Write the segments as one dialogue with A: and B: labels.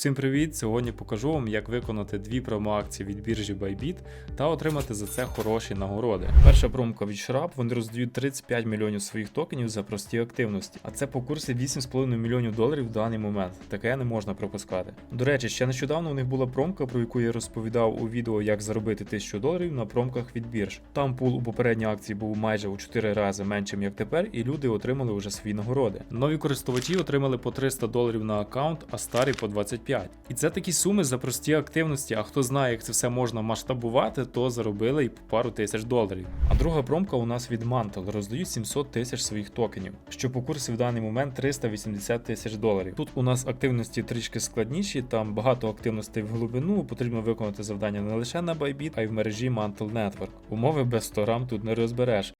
A: Всім привіт! Сьогодні покажу вам, як виконати дві промо-акції від біржі Bybit та отримати за це хороші нагороди. Перша промка від Shrap, вони роздають 35 мільйонів своїх токенів за прості активності, а це по курсі 8,5 мільйонів доларів в даний момент. Таке не можна пропускати. До речі, ще нещодавно у них була промка, про яку я розповідав у відео, як заробити 1000 доларів на промках від бірж. Там пул у попередній акції був майже у 4 рази меншим, як тепер, і люди отримали вже свої нагороди. Нові користувачі отримали по 300 доларів на аккаунт, а старі по 25. І це такі суми за прості активності. А хто знає, як це все можна масштабувати, то заробили і по пару тисяч доларів. А друга промка у нас від Mantle роздають 700 тисяч своїх токенів, що по курсі в даний момент 380 тисяч доларів. Тут у нас активності трішки складніші, там багато активностей в глибину. Потрібно виконати завдання не лише на Bybit, а й в мережі Mantle Network. Умови без 100 грам тут не розбереш.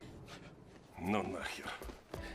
B: Ну нахер.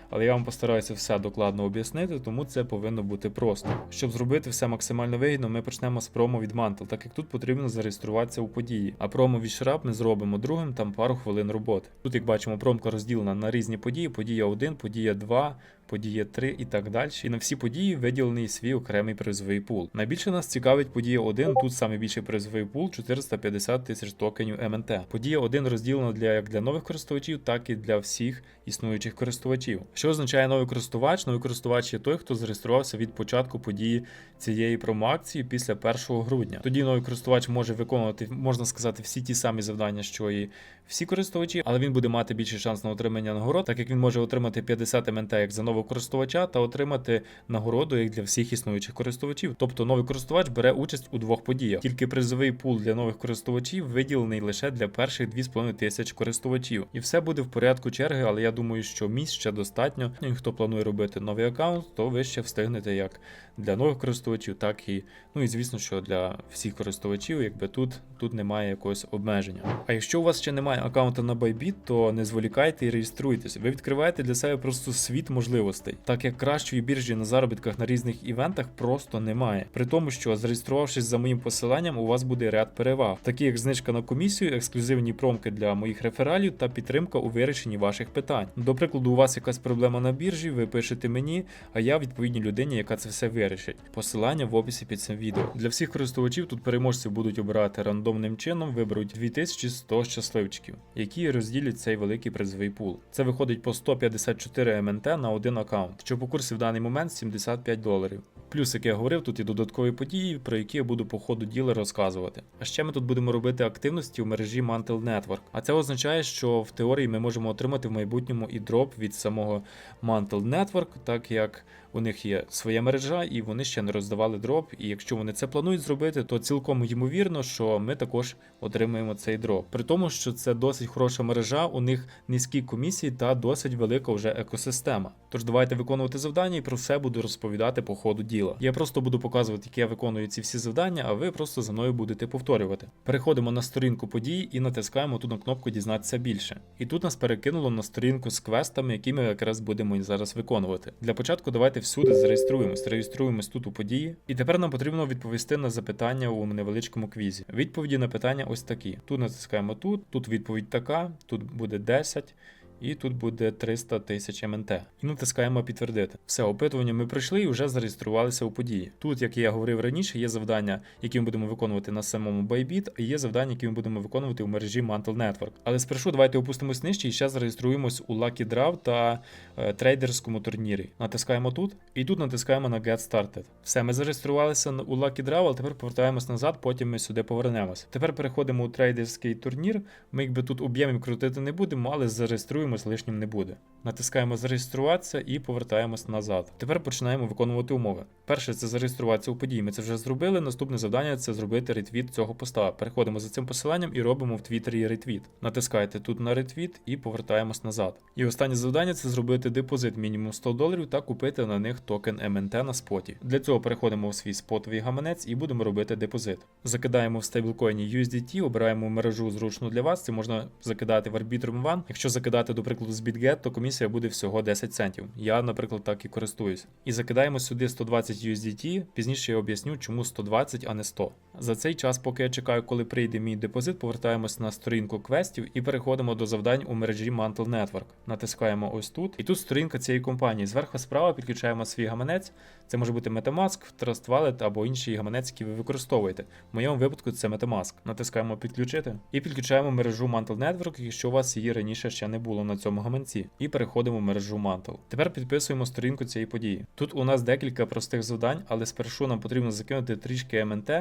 A: Але я вам постараюся все докладно об'яснити, тому це повинно бути просто. Щоб зробити все максимально вигідно, ми почнемо з промо від Mantle, так як тут потрібно зареєструватися у події. А промо від Shrap ми зробимо другим, там пару хвилин роботи. Тут, як бачимо, промка розділена на різні події: подія 1, подія 2. Подія 3 і так далі. І на всі події виділений свій окремий призовий пул. Найбільше нас цікавить подія 1. Тут саме більший призовий пул 450 тисяч токенів МНТ. Подія 1 розділена для як для нових користувачів, так і для всіх існуючих користувачів. Що означає новий користувач? Новий користувач є той, хто зареєструвався від початку події цієї промоакції після 1 грудня. Тоді новий користувач може виконувати, можна сказати, всі ті самі завдання, що і всі користувачі, але він буде мати більший шанс на отримання нагород, так як він може отримати 50 МНТ як за нового користувача та отримати нагороду як для всіх існуючих користувачів. Тобто новий користувач бере участь у двох подіях. Тільки призовий пул для нових користувачів виділений лише для перших 2,5 тисяч користувачів. І все буде в порядку черги, але я думаю, що місць ще достатньо. І хто планує робити новий аккаунт, то ви ще встигнете як для нових користувачів, так і ну і звісно, що для всіх користувачів, якби тут, тут немає якогось обмеження. А якщо у вас ще немає аккаунта на Bybit, то не зволікайте і реєструйтесь. Ви відкриваєте для себе просто світ можливостей, так як кращої біржі на заробітках на різних івентах просто немає. При тому, що зареєструвавшись за моїм посиланням, у вас буде ряд переваг, такі як знижка на комісію, ексклюзивні промки для моїх рефералів та підтримка у вирішенні ваших питань. До прикладу, у вас якась проблема на біржі, ви пишете мені, а я відповідній людині, яка це все вирішить. Посилання в описі під цим відео. Для всіх користувачів тут переможці будуть обирати рандомним чином, виберуть 2100 щасливчиків, які розділять цей великий призовий пул. Це виходить по 154 МНТ на один аккаунт, що по курсі в даний момент 75 доларів. Плюс, як я говорив, тут і додаткові події, про які я буду по ходу діла розказувати. А ще ми тут будемо робити активності в мережі Mantle Network. А це означає, що в теорії ми можемо отримати в майбутньому і дроп від самого Mantle Network, так як у них є своя мережа, і вони ще не роздавали дроп. І якщо вони це планують зробити, то цілком ймовірно, що ми також отримаємо цей дроп. При тому, що це досить хороша мережа, у них низькі комісії та досить велика вже екосистема. Тож давайте виконувати завдання і про все буду розповідати по ходу діла. Я просто буду показувати, як я виконую ці всі завдання, а ви просто за мною будете повторювати. Переходимо на сторінку подій і натискаємо тут на кнопку Дізнатися більше. І тут нас перекинуло на сторінку з квестами, які ми якраз будемо зараз виконувати. Для початку давайте всюди зареєструємось, реєструємось тут у події. І тепер нам потрібно відповісти на запитання у невеличкому квізі. Відповіді на питання ось такі: тут натискаємо тут, тут відповідь така, тут буде 10. І тут буде 300 тисяч МНТ. І натискаємо підтвердити. Все, опитування ми пройшли і вже зареєструвалися у події. Тут, як я говорив раніше, є завдання, які ми будемо виконувати на самому Bybit, а є завдання, які ми будемо виконувати у мережі Mantle Network. Але спершу давайте опустимось нижче і ще зареєструємось у Lucky Draw та е, трейдерському турнірі. Натискаємо тут, і тут натискаємо на Get Started. Все, ми зареєструвалися у Lucky Draw, але тепер повертаємось назад, потім ми сюди повернемось. Тепер переходимо у трейдерський турнір. Ми якби тут об'ємів крутити не будемо, але зареєструємось лишнім не буде. Натискаємо зареєструватися і повертаємось назад. Тепер починаємо виконувати умови. Перше це зареєструватися у події. Ми це вже зробили. Наступне завдання це зробити ретвіт цього поста. Переходимо за цим посиланням і робимо в Твіттері ретвіт. Натискаєте тут на ретвіт і повертаємось назад. І останнє завдання це зробити депозит мінімум 100 доларів та купити на них токен МНТ на споті. Для цього переходимо в свій спотовий гаманець і будемо робити депозит. Закидаємо в стейблкоїні USDT, обираємо мережу зручну для вас. Це можна закидати в Arbitrum One. Якщо закидати, до прикладу, з BitGet, то комісія комісія буде всього 10 центів. Я, наприклад, так і користуюсь. І закидаємо сюди 120 USDT. Пізніше я об'ясню, чому 120, а не 100. За цей час, поки я чекаю, коли прийде мій депозит, повертаємось на сторінку квестів і переходимо до завдань у мережі Mantle Network. Натискаємо ось тут. І тут сторінка цієї компанії. Зверху справа підключаємо свій гаманець. Це може бути Metamask, Trust Wallet або інший гаманець, який ви використовуєте. В моєму випадку це Metamask. Натискаємо підключити і підключаємо мережу Mantle Network, якщо у вас її раніше ще не було на цьому гаманці. І переходимо в мережу Mantle. Тепер підписуємо сторінку цієї події. Тут у нас декілька простих завдань, але спершу нам потрібно закинути трішки МНТ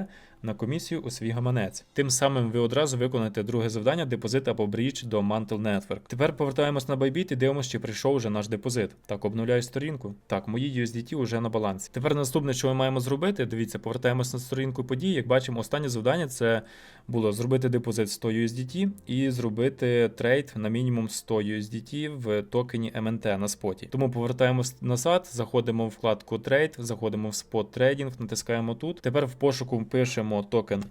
A: на комісію у свій гаманець. Тим самим ви одразу виконаєте друге завдання депозит або бріч до Mantle Network. Тепер повертаємось на Bybit і дивимося, чи прийшов вже наш депозит. Так, обновляю сторінку. Так, мої USDT вже на балансі. Тепер наступне, що ми маємо зробити, дивіться, повертаємось на сторінку подій. Як бачимо, останнє завдання це було зробити депозит 100 USDT і зробити трейд на мінімум 100 USDT в токені MNT на споті. Тому повертаємось назад, заходимо в вкладку трейд, заходимо в спот трейдинг, натискаємо тут. Тепер в пошуку пишемо токен.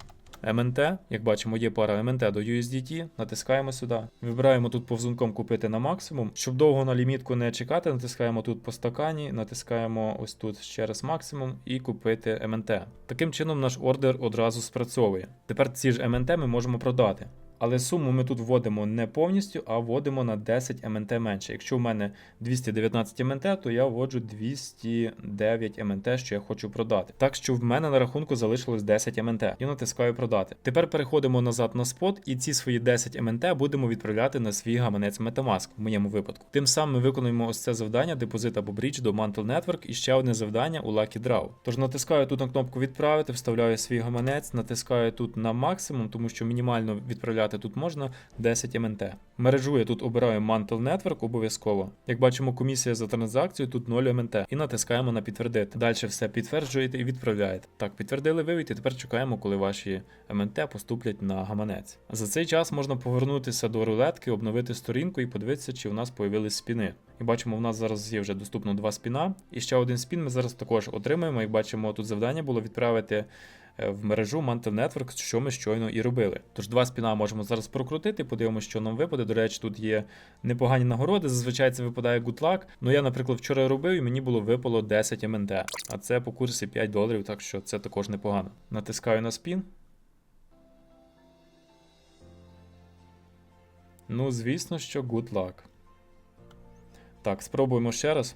A: МНТ, як бачимо, є пара МНТ до USDT, натискаємо сюди. Вибираємо тут повзунком купити на максимум. Щоб довго на лімітку не чекати, натискаємо тут по стакані, натискаємо ось тут ще раз максимум і купити МНТ. Таким чином наш ордер одразу спрацьовує. Тепер ці ж МНТ ми можемо продати. Але суму ми тут вводимо не повністю, а вводимо на 10 МНТ менше. Якщо в мене 219 МНТ, то я вводжу 209 МНТ, що я хочу продати. Так що в мене на рахунку залишилось 10 МНТ. І натискаю продати. Тепер переходимо назад на спот, і ці свої 10 МНТ будемо відправляти на свій гаманець Metamask в моєму випадку. Тим самим ми виконуємо ось це завдання депозит або брідж до Mantle Network і ще одне завдання у Lucky Draw. Тож натискаю тут на кнопку відправити, вставляю свій гаманець, натискаю тут на максимум, тому що мінімально відправляти тут можна 10 МНТ. Мережу я тут обираю Mantle Network обов'язково. Як бачимо, комісія за транзакцію тут 0 МНТ. І натискаємо на підтвердити. Далі все підтверджуєте і відправляєте. Так, підтвердили вивід, і тепер чекаємо, коли ваші МНТ поступлять на гаманець. За цей час можна повернутися до рулетки, обновити сторінку і подивитися, чи у нас появились спіни. І бачимо, в нас зараз є вже доступно два спіна. І ще один спін ми зараз також отримаємо. Як бачимо, тут завдання було відправити в мережу Mantle Network, що ми щойно і робили. Тож два спіна можемо зараз прокрутити, подивимося, що нам випаде. До речі, тут є непогані нагороди. Зазвичай це випадає good luck. Ну я, наприклад, вчора робив і мені було випало 10 МНТ. А це по курсі 5 доларів, так що це також непогано. Натискаю на спін. Ну, звісно, що good luck. Так, спробуємо ще раз.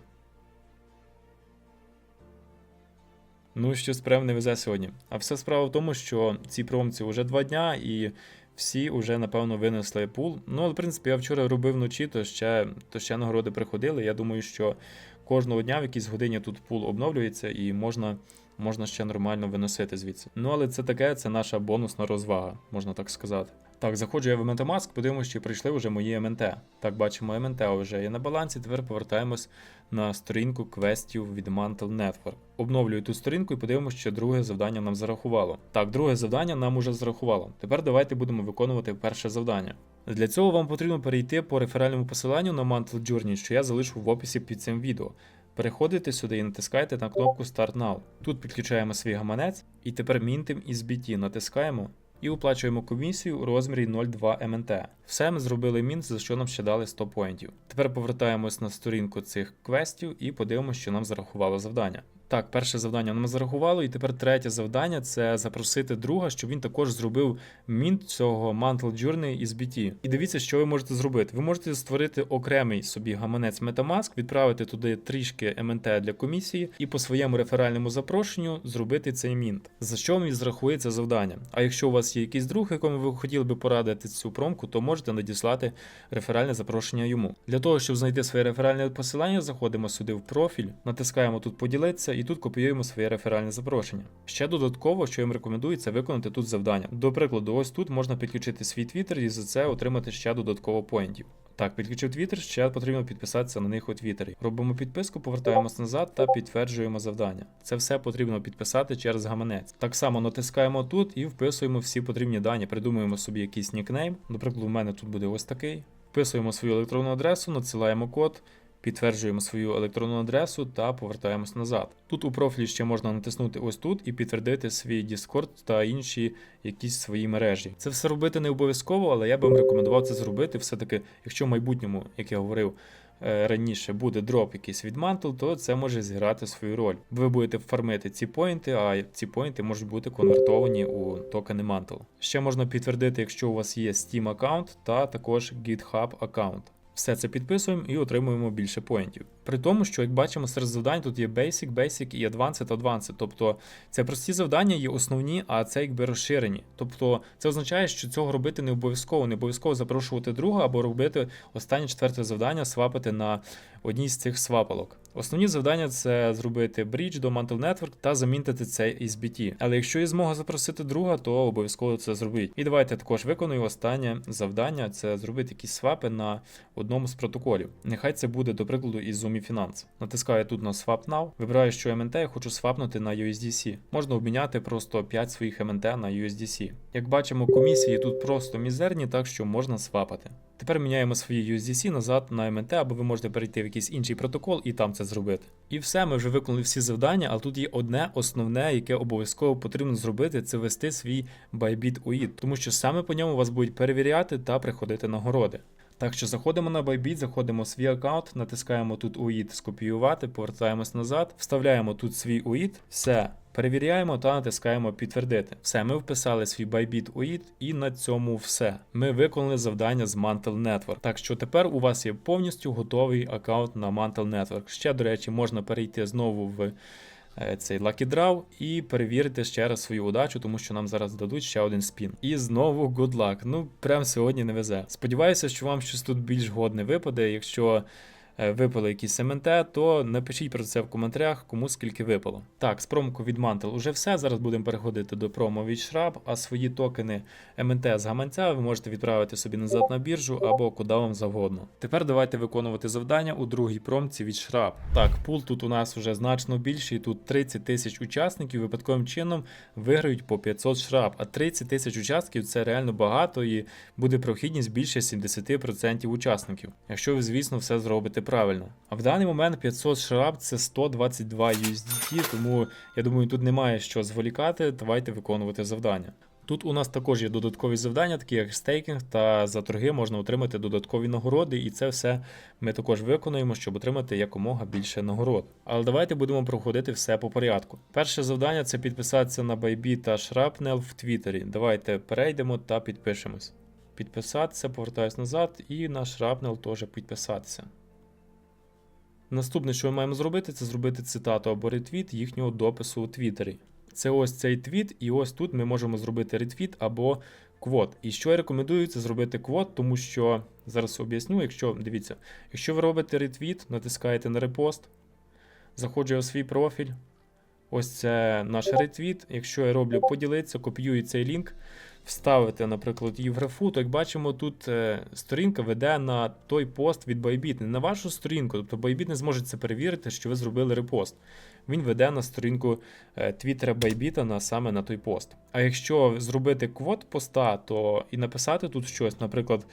A: Ну, щось прям не везе сьогодні. А все справа в тому, що ці промці вже два дня, і всі вже, напевно, винесли пул. Ну, але, в принципі, я вчора робив вночі, то ще, то ще нагороди приходили. Я думаю, що кожного дня в якійсь годині тут пул обновлюється і можна, можна ще нормально виносити звідси. Ну, але це таке, це наша бонусна розвага, можна так сказати. Так, заходжу я в Metamask, подивимося, чи прийшли вже мої МНТ. Так, бачимо, МНТ вже є на балансі. Тепер повертаємось на сторінку квестів від Mantle Network. Обновлюю ту сторінку і подивимося, що друге завдання нам зарахувало. Так, друге завдання нам уже зарахувало. Тепер давайте будемо виконувати перше завдання. Для цього вам потрібно перейти по реферальному посиланню на Mantle Journey, що я залишу в описі під цим відео. Переходите сюди і натискаєте на кнопку Start Now. Тут підключаємо свій гаманець і тепер мінтим із BT натискаємо і оплачуємо комісію у розмірі 0,2 МНТ. Все ми зробили мін, за що нам ще дали 100 поінтів. Тепер повертаємось на сторінку цих квестів і подивимося, що нам зарахувало завдання. Так, перше завдання нам зарахувало, і тепер третє завдання це запросити друга, щоб він також зробив мінт цього Mantle Journey із BT. І дивіться, що ви можете зробити. Ви можете створити окремий собі гаманець Metamask, відправити туди трішки МНТ для комісії і по своєму реферальному запрошенню зробити цей мінт. За що і зрахує це завдання? А якщо у вас є якийсь друг, якому ви хотіли би порадити цю промку, то можете надіслати реферальне запрошення йому. Для того, щоб знайти своє реферальне посилання, заходимо сюди в профіль, натискаємо тут поділитися і тут копіюємо своє реферальне запрошення. Ще додатково, що їм рекомендую, це виконати тут завдання. До прикладу, ось тут можна підключити свій твіттер і за це отримати ще додатково поінтів. Так, підключив Twitter, ще потрібно підписатися на них у Твіттері. Робимо підписку, повертаємось назад та підтверджуємо завдання. Це все потрібно підписати через гаманець. Так само натискаємо тут і вписуємо всі потрібні дані, придумуємо собі якийсь нікнейм. Наприклад, у мене тут буде ось такий. Вписуємо свою електронну адресу, надсилаємо код. Підтверджуємо свою електронну адресу та повертаємось назад. Тут у профілі ще можна натиснути ось тут і підтвердити свій Discord та інші якісь свої мережі. Це все робити не обов'язково, але я би вам рекомендував це зробити. Все-таки, якщо в майбутньому, як я говорив, е, раніше буде дроп якийсь від Mantle, то це може зіграти свою роль. Ви будете фармити ці поінти, а ці поінти можуть бути конвертовані у токени Mantle. Ще можна підтвердити, якщо у вас є Steam аккаунт та також GitHub аккаунт. Все це підписуємо і отримуємо більше поінтів. При тому, що як бачимо, серед завдань тут є Basic, Basic і Advanced, Advanced. Тобто це прості завдання є основні, а це якби розширені. Тобто це означає, що цього робити не обов'язково, не обов'язково запрошувати друга або робити останнє четверте завдання, свапити на одній з цих свапалок. Основні завдання це зробити брідж до Mantle Network та замінити цей SBT. Але якщо є змога запросити друга, то обов'язково це зробіть. І давайте також виконую останнє завдання: це зробити якісь свапи на одному з протоколів. Нехай це буде, до прикладу, із Zoomi Finance. Натискаю тут на Swap Now, вибираю, що МНТ я хочу свапнути на USDC. Можна обміняти просто 5 своїх МНТ на USDC. Як бачимо, комісії тут просто мізерні, так що можна свапати. Тепер міняємо свої USDC назад на MNT, або ви можете перейти в якийсь інший протокол і там це зробити. І все, ми вже виконали всі завдання, але тут є одне основне, яке обов'язково потрібно зробити, це ввести свій Bybit UID, тому що саме по ньому вас будуть перевіряти та приходити нагороди. Так що заходимо на Bybit, заходимо в свій аккаунт, натискаємо тут UID скопіювати, повертаємось назад, вставляємо тут свій UID, все. Перевіряємо та натискаємо підтвердити. Все, ми вписали свій Bybit UID і на цьому все. Ми виконали завдання з Mantle Network. Так що тепер у вас є повністю готовий аккаунт на Mantle Network. Ще, до речі, можна перейти знову в е, цей Lucky Draw і перевірити ще раз свою удачу, тому що нам зараз дадуть ще один спін. І знову good luck. Ну, прям сьогодні не везе. Сподіваюся, що вам щось тут більш годне випаде. Якщо випало якісь МНТ, то напишіть про це в коментарях, кому скільки випало. Так, з промку від Mantle уже все. Зараз будемо переходити до промо від Shrub, а свої токени МНТ з гаманця ви можете відправити собі назад на біржу або куди вам завгодно. Тепер давайте виконувати завдання у другій промці від Shrub. Так, пул тут у нас вже значно більший. Тут 30 тисяч учасників випадковим чином виграють по 500 шраб. А 30 тисяч учасників це реально багато і буде прохідність більше 70% учасників, якщо ви, звісно, все зробите правильно. А в даний момент 500 шраб це 122 USDT, тому я думаю, тут немає що зволікати. Давайте виконувати завдання. Тут у нас також є додаткові завдання, такі як стейкінг, та за торги можна отримати додаткові нагороди, і це все ми також виконуємо, щоб отримати якомога більше нагород. Але давайте будемо проходити все по порядку. Перше завдання це підписатися на Bybit та Shrapnel в Твіттері. Давайте перейдемо та підпишемось. Підписатися, повертаюсь назад, і на Shrapnel теж підписатися. Наступне, що ми маємо зробити, це зробити цитату або ретвіт їхнього допису у Твіттері. Це ось цей твіт, і ось тут ми можемо зробити ретвіт або квот. І що я рекомендую, це зробити квот, тому що зараз об'ясню, якщо дивіться, якщо ви робите ретвіт, натискаєте на репост, заходжу у свій профіль. Ось це наш ретвіт. Якщо я роблю поділитися, копіюю цей лінк, вставити, наприклад, її в графу, то як бачимо, тут е, сторінка веде на той пост від Bybit, не на вашу сторінку. Тобто Bybit не зможе це перевірити, що ви зробили репост. Він веде на сторінку е, Твіттера Bybit на саме на той пост. А якщо зробити квот поста, то і написати тут щось, наприклад,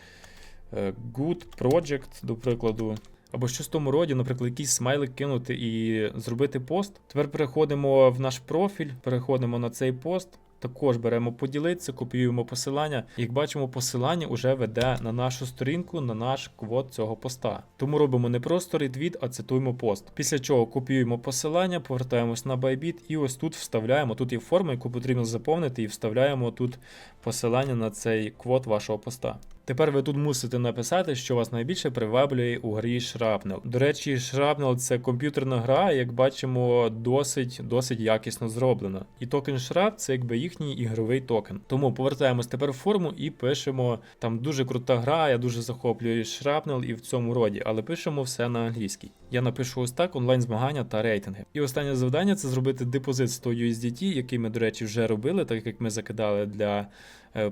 A: е, good project, до прикладу. Або щось в тому роді, наприклад, якийсь смайлик кинути і зробити пост. Тепер переходимо в наш профіль, переходимо на цей пост. Також беремо поділитися, копіюємо посилання. Як бачимо, посилання вже веде на нашу сторінку, на наш квот цього поста. Тому робимо не просто ретвіт, а цитуємо пост. Після чого копіюємо посилання, повертаємось на Bybit і ось тут вставляємо. Тут є форма, яку потрібно заповнити, і вставляємо тут посилання на цей квот вашого поста. Тепер ви тут мусите написати, що вас найбільше приваблює у грі Shrapnel. До речі, Shrapnel – це комп'ютерна гра, як бачимо, досить досить якісно зроблена. І токен Shrap – це якби їхній ігровий токен. Тому повертаємось тепер в форму і пишемо там дуже крута гра, я дуже захоплюю Shrapnel і в цьому роді, але пишемо все на англійській. Я напишу ось так онлайн змагання та рейтинги. І останнє завдання це зробити депозит 100 USDT, який ми, до речі, вже робили, так як ми закидали для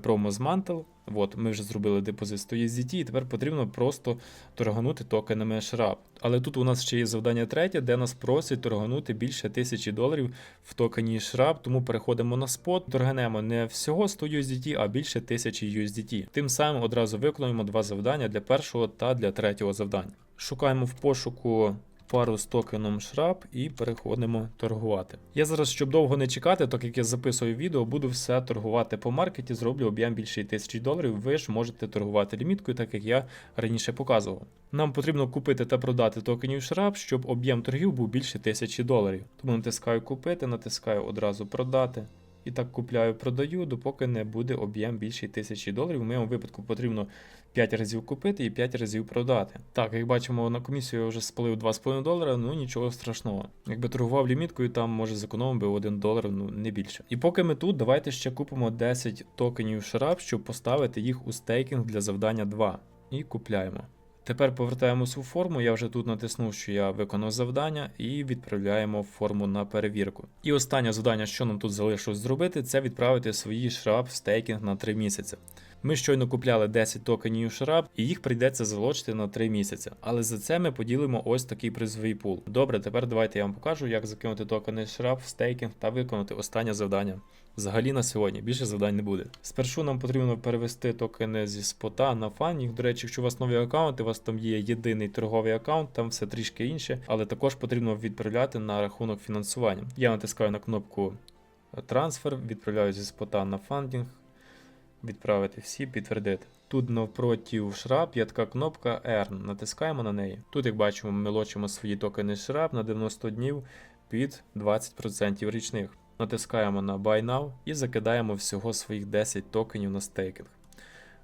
A: промо з Mantle. От, ми вже зробили депозит 100 USDT, і тепер потрібно просто торганути токенами SHRAP. Але тут у нас ще є завдання третє, де нас просять торганути більше тисячі доларів в токені SHRAP, тому переходимо на спот, торганемо не всього 100 USDT, а більше тисячі USDT. Тим самим одразу виконуємо два завдання для першого та для третього завдання. Шукаємо в пошуку пару з токеном Shrap і переходимо торгувати. Я зараз, щоб довго не чекати, так як я записую відео, буду все торгувати по маркеті, зроблю об'єм більше тисячі доларів. Ви ж можете торгувати ліміткою, так як я раніше показував. Нам потрібно купити та продати токенів Shrap, щоб об'єм торгів був більше тисячі доларів. Тому натискаю купити, натискаю одразу продати. І так купляю, продаю, допоки не буде об'єм більше тисячі доларів. В моєму випадку потрібно 5 разів купити і 5 разів продати. Так, як бачимо, на комісію я вже спалив 2,5 долара, ну нічого страшного. Якби торгував ліміткою, там може зекономив би 1 долар, ну не більше. І поки ми тут, давайте ще купимо 10 токенів Shrap, щоб поставити їх у стейкінг для завдання 2. І купляємо. Тепер повертаємось у форму. Я вже тут натиснув, що я виконав завдання, і відправляємо форму на перевірку. І останнє завдання, що нам тут залишилось зробити, це відправити свої шрап в стейкінг на 3 місяці. Ми щойно купляли 10 токенів шрап, і їх прийдеться залочити на 3 місяці. Але за це ми поділимо ось такий призовий пул. Добре, тепер давайте я вам покажу, як закинути токени шрап в стейкінг та виконати останнє завдання. Взагалі на сьогодні більше завдань не буде. Спершу нам потрібно перевести токени зі спота на фанінг. До речі, якщо у вас нові аккаунти, у вас там є єдиний торговий аккаунт, там все трішки інше, але також потрібно відправляти на рахунок фінансування. Я натискаю на кнопку трансфер, відправляю зі спота на фандінг, відправити всі, підтвердити. Тут навпроти шрап є така кнопка Earn. Натискаємо на неї. Тут, як бачимо, ми лочимо свої токени шрап на 90 днів під 20% річних. Натискаємо на Buy Now і закидаємо всього своїх 10 токенів на стейкінг.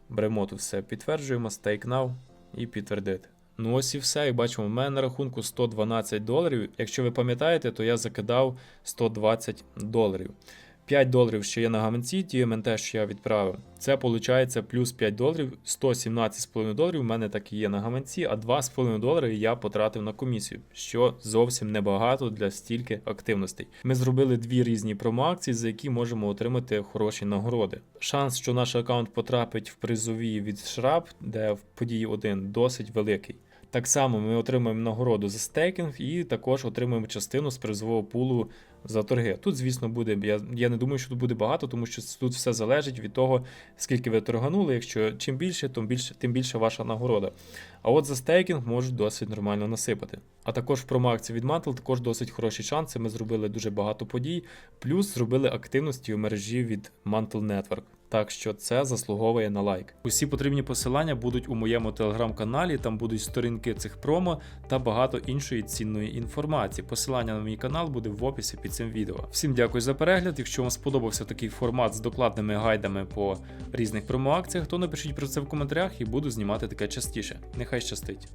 A: Беремо тут все, підтверджуємо Stake Now і підтвердити. Ну ось і все. і бачимо, в мене на рахунку 112 доларів. Якщо ви пам'ятаєте, то я закидав 120 доларів. 5 доларів ще є на гаманці, ті МНТ, що я відправив. Це виходить плюс 5 доларів, 117,5 доларів у мене так і є на гаманці, а 2,5 долари я потратив на комісію, що зовсім небагато для стільки активностей. Ми зробили дві різні промоакції, за які можемо отримати хороші нагороди. Шанс, що наш аккаунт потрапить в призові від Шрап, де в події 1, досить великий. Так само ми отримуємо нагороду за стейкінг і також отримуємо частину з призового пулу за торги. Тут, звісно, буде. Я, я не думаю, що тут буде багато, тому що тут все залежить від того, скільки ви торганули. Якщо чим більше, тим більше, тим більше ваша нагорода. А от за стейкінг можуть досить нормально насипати. А також в промакці від Mantle також досить хороші шанси. Ми зробили дуже багато подій, плюс зробили активності у мережі від Mantle Network. Так що це заслуговує на лайк. Усі потрібні посилання будуть у моєму телеграм-каналі. Там будуть сторінки цих промо та багато іншої цінної інформації. Посилання на мій канал буде в описі під цим відео. Всім дякую за перегляд. Якщо вам сподобався такий формат з докладними гайдами по різних промоакціях, то напишіть про це в коментарях і буду знімати таке частіше. Нехай щастить.